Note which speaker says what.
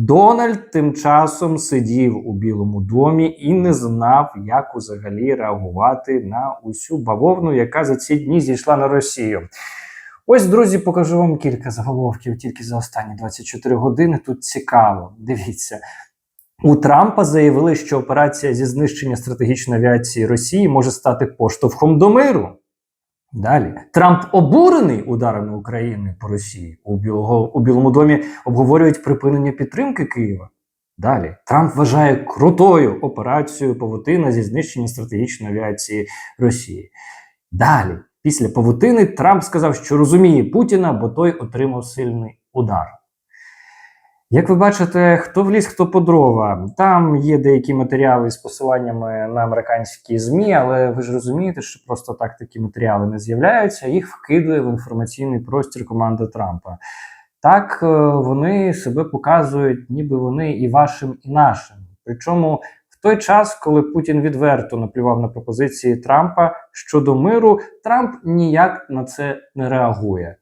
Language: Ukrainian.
Speaker 1: Дональд тим часом сидів у Білому домі і не знав, як взагалі реагувати на усю бавовну, яка за ці дні зійшла на Росію. Ось, друзі, покажу вам кілька заголовків тільки за останні 24 години. Тут цікаво. Дивіться. У Трампа заявили, що операція зі знищення стратегічної авіації Росії може стати поштовхом до миру. Далі Трамп обурений ударами України по Росії. У, Білого, у Білому домі обговорюють припинення підтримки Києва. Далі Трамп вважає крутою операцією павутина зі знищення стратегічної авіації Росії. Далі, після павутини, Трамп сказав, що розуміє Путіна, бо той отримав сильний удар. Як ви бачите, хто вліз, хто по дрова. Там є деякі матеріали з посиланнями на американські ЗМІ, але ви ж розумієте, що просто так такі матеріали не з'являються, їх вкидує в інформаційний простір команда Трампа. Так е, вони себе показують, ніби вони і вашим, і нашим. Причому в той час, коли Путін відверто наплював на пропозиції Трампа щодо миру, Трамп ніяк на це не реагує.